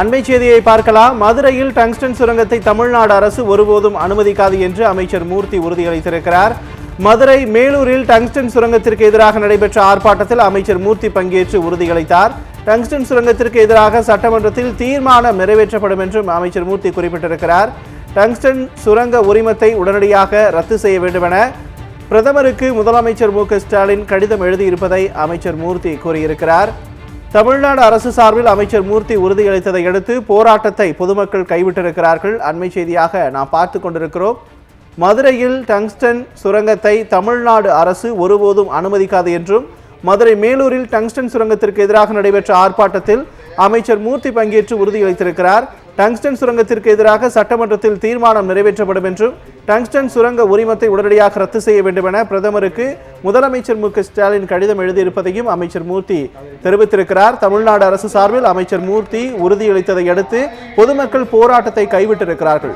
அண்மை செய்தியை பார்க்கலாம். மதுரையில் டங்ஸ்டன் சுரங்கத்தை தமிழ்நாடு அரசு ஒருபோதும் அனுமதிக்காது என்று அமைச்சர் மூர்த்தி உறுதியளித்திருக்கிறார். மதுரை மேலூரில் டங்ஸ்டன் சுரங்கத்திற்கு எதிராக நடைபெற்ற ஆர்ப்பாட்டத்தில் அமைச்சர் மூர்த்தி பங்கேற்று உறுதியளித்தார். டங்ஸ்டன் சுரங்கத்திற்கு எதிராக சட்டமன்றத்தில் தீர்மானம் நிறைவேற்றப்படும் என்றும் அமைச்சர் மூர்த்தி குறிப்பிட்டிருக்கிறார். டங்ஸ்டன் சுரங்க உரிமத்தை உடனடியாக ரத்து செய்ய வேண்டுமென பிரதமருக்கு முதலமைச்சர் மு க ஸ்டாலின் கடிதம் எழுதியிருப்பதை அமைச்சர் மூர்த்தி கூறியிருக்கிறார். தமிழ்நாடு அரசு சார்பில் அமைச்சர் மூர்த்தி உறுதியளித்ததை அடுத்து போராட்டத்தை பொதுமக்கள் கைவிட்டிருக்கிறார்கள். அண்மை செய்தியாக நாம் பார்த்து கொண்டிருக்கிறோம். மதுரையில் டங்ஸ்டன் சுரங்கத்தை தமிழ்நாடு அரசு ஒருபோதும் அனுமதிக்காது என்றும் மதுரை மேலூரில் டங்ஸ்டன் சுரங்கத்திற்கு எதிராக நடைபெற்ற ஆர்ப்பாட்டத்தில் அமைச்சர் மூர்த்தி பங்கேற்று உறுதியளித்திருக்கிறார். டங்ஸ்டன் சுரங்கத்திற்கு எதிராக சட்டமன்றத்தில் தீர்மானம் நிறைவேற்றப்படும் என்றும் டங்ஸ்டன் சுரங்க உரிமத்தை உடனடியாக ரத்து செய்ய வேண்டும் என பிரதமருக்கு முதலமைச்சர் மு. ஸ்டாலின் கடிதம் எழுதியிருப்பதையும் அமைச்சர் மூர்த்தி தெரிவித்திருக்கிறார். தமிழ்நாடு அரசு சார்பில் அமைச்சர் மூர்த்தி உறுதியளித்ததை அடுத்து பொதுமக்கள் போராட்டத்தை கைவிட்டிருக்கிறார்கள்.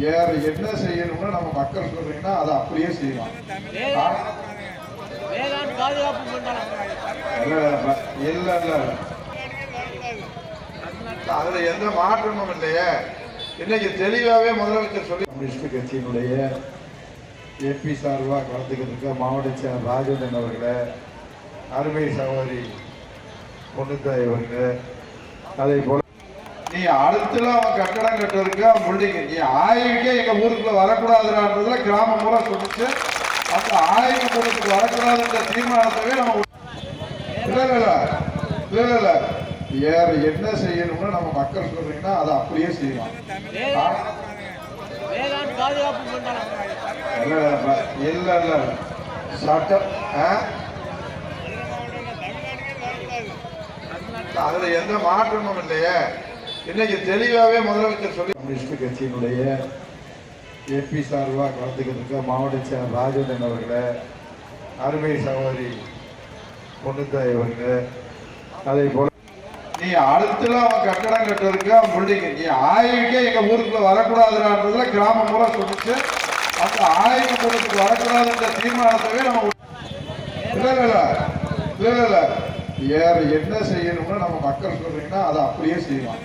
வேற என்ன செய்யணும்னு நம்ம மக்கள் சொல்றீங்கன்னா அதை அப்படியே செய்யலாம். பாதுகாப்பு இல்ல இல்ல அதுல எந்த மாற்றமும் இல்லையே. இன்னைக்கு தெளிவாவே முதலமைச்சர் சொல்லி கம்யூனிஸ்ட் கட்சியினுடைய எம்பி சார்பாக கலந்துக்கிட்டு இருக்க மாவட்ட செயலர் ராஜேந்திரன் அவர்களே அருமை சகோதரி பொண்ணுத்தாய் அவர்களே அதே போல நீ அடுத்துல அவன் கட்டடம் கட்டுறதுக்கு அவன் பில்டிங் நீ ஆய்வுக்கே எங்க ஊருக்குள்ள வரக்கூடாதுன்றதுல கிராமம் பூரா சொல்லிச்சு அந்த ஆய்வு கூடத்துக்கு வரக்கூடாதுன்ற தீர்மானத்தவே நம்ம இல்லை இல்ல இல்லை. இல்ல வேற என்ன செய்யணும்னு நம்ம மக்கள் சொல்றீங்கன்னா அதை அப்படியே செய்யலாம். இல்ல இல்ல. சட்டம் ஆ? அதுல எந்த மாற்றமும் இல்லையே. இன்னைக்கு தெளிவாவே முதலமைச்சர் சொல்லி கம்யூனிஸ்ட் கட்சியினுடைய எம்பி சார்பாக கலந்துக்கிட்டு இருக்க மாவட்ட செயலர் ராஜேந்திரன் அவர்களை அருமை சகோதரி பொண்ணுத்தாய் அவர்களே அதே போல நீ அடுத்துல அவன் கட்டடம் கட்டுறதுக்கு அவன் நீ ஆய்வுக்கே எங்க ஊருக்குள்ள வரக்கூடாதுன்றதுல கிராமம் பூரா சொல்லிச்சு. அந்த ஆய்வு கூடத்துக்கு வரக்கூடாதுன்ற தீர்மானத்தவே நம்ம இல்லை. இல்லை இல்லை இல்லை. வேற என்ன செய்யணும்னு நம்ம மக்கள் சொல்றீங்கன்னா அதை அப்படியே செய்யலாம்.